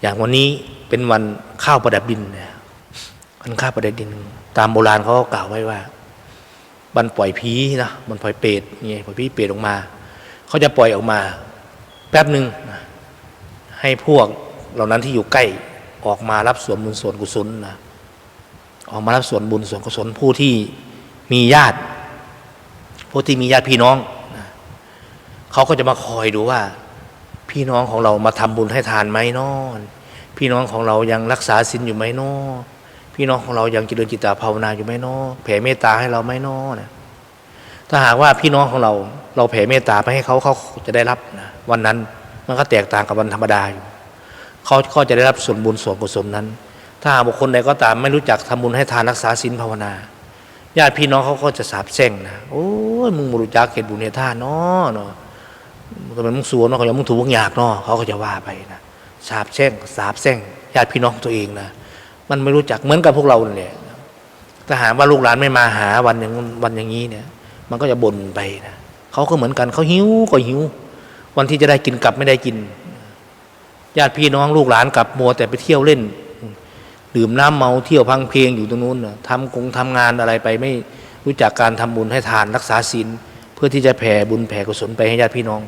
อย่างวันนี้เป็นวันข้าวประดับดินนะวันข้าวประดับดิน ตามโบราณเขาก็กล่าวไว้ว่าวันปล่อยผีนะมันปล่อยเปรตนี่ปล่อยผีเปรตออกมาเขาจะปล่อยออกมา แป๊บหนึ่งให้พวกเหล่านั้นที่อยู่ใกล้ออกมารับส่วนบุญส่วนกุศลนะออกมารับส่วนบุญส่วนกุศลผู้ที่มีญาติ ผู้ที่มีญาติพี่น้องนะเขาก็จะมาคอยดูว่า พี่น้องของเรามาทำบุญให้ทานไหมนอน พี่น้องของเรายังรักษาศีลอยู่ไหมนอพี่น้องของเรายังเจริญจิตตภาวนาอยู่ไหมนอแผ่เมตตาให้เราไหมนอนะถ้าหากว่าพี่น้องของเราเราแผ่เมตตาไปให้เขาเขาจะได้รับนะวันนั้นมันก็แตกต่างกับวันธรรมดาอยู่เขาก็จะได้รับส่วนบุญส่วนกุศลนั้น ถ้าหากบุคคลใดก็ตามไม่รู้จักทำบุญให้ทานรักษาศีลภาวนาญาติพี่น้องเขาก็จะสาบแช่งนะโอ้ยมึงบรู้จักเหตุบุญเหตุทานนาะเนาะ ทำไมมึงสัวเนาะเขาอยมึงถูกมึงอยากเนาะเขาก็จะว่าไปนะสาบแช่งสาบแช่งญาติพี่น้องตัวเองนะมันไม่รู้จักเหมือนกับพวกเรานั่นแหละถ้าหาว่าลูกหลานไม่มาหาวันอย่างวันอย่างนี้เนี่ย มันก็จะบ่นไปนะเขาก็เหมือนกันเขาหิวก็หิว วันที่จะได้กินกลับไม่ได้กินญาติพี่น้องลูกหลานกลับมัวแต่ไปเที่ยวเล่น ดื่มน้ำเมาเที่ยวพังเพลงอยู่ตรงนู้นนะทำกงทำงานอะไรไปไม่รู้จักการทำบุญให้ทานรักษาศีล เพื่อที่จะแผ่บุญแผ่กุศลไปให้ญาติพี่น้อง